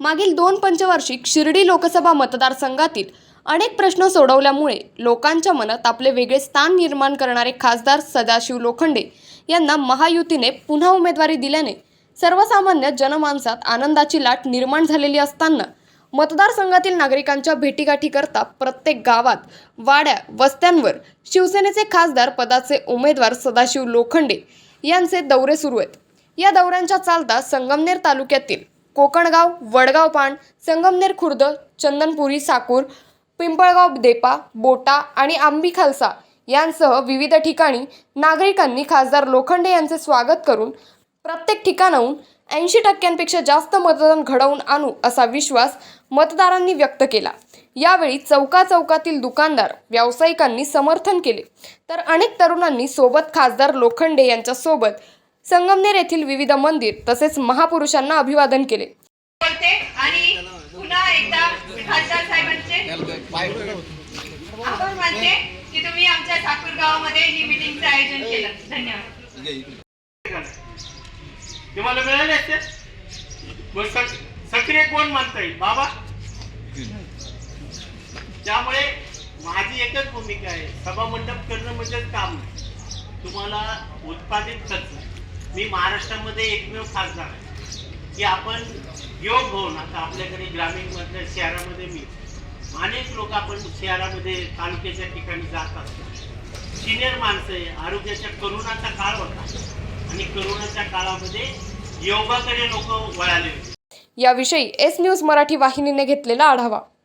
मागील दोन पंचवार्षिक शिर्डी लोकसभा मतदारसंघातील अनेक प्रश्न सोडवल्यामुळे लोकांच्या मनात आपले वेगळे स्थान निर्माण करणारे खासदार सदाशिव लोखंडे यांना महायुतीने पुन्हा उमेदवारी दिल्याने सर्वसामान्य जनमानसात आनंदाची लाट निर्माण झालेली असताना मतदारसंघातील नागरिकांच्या भेटीगाठीकरता प्रत्येक गावात वाड्या वस्त्यांवर शिवसेनेचे खासदार पदाचे उमेदवार सदाशिव लोखंडे यांचे दौरे सुरू आहेत. या दौऱ्यांच्या चालता संगमनेर तालुक्यातील कोकणगाव वडगाव पाण संगमनेर खुर्द चंदनपुरी साकूर पिंपळगाव देपा बोटा आणि आंबी खालसा यांसह विविध ठिकाणी नागरिकांनी खासदार लोखंडे यांचे स्वागत करून प्रत्येक ठिकाणाहून ऐंशी टक्क्यांपेक्षा जास्त मतदान घडवून आणू असा विश्वास मतदारांनी व्यक्त केला. यावेळी चौका चौकातील दुकानदार व्यावसायिकांनी समर्थन केले. तर अनेक तरुणांनी सोबत खासदार लोखंडे यांच्यासोबत संगमनेर येथील विविध मंदिर तसेच महापुरुषांना अभिवादन केले. बोलते आणि पुन्हा एकदा खासदार साहेबांचे. आभार मानते की तुम्ही आमच्या साकूर गावामध्ये ही मिटिंगचं आयोजन केलं. धन्यवाद. तुम्हाला मिळाले असते सक्रिय कोण म्हणता येईल बाबा? त्यामुळे माझी एकच भूमिका आहे. सभा मंडप करणं म्हणजेच काम नाही. तुम्हाला उत्पादित खर्च मी महाराष्ट्रामध्ये एकमेव खासदार आहे. की आपण योग होऊन आता आपल्याकडे ग्रामीण मधल्या शहरामध्ये मी अनेक लोक आपण शहरामध्ये तालुक्याच्या ठिकाणी जात असतो. सिनियर माणसं आहे आरोग्याच्या करोनाचा काळ होता. आणि करोनाच्या काळामध्ये योगाकडे लोक वळाले होते. याविषयी एस न्यूज मराठी वाहिनीने घेतलेला आढावा.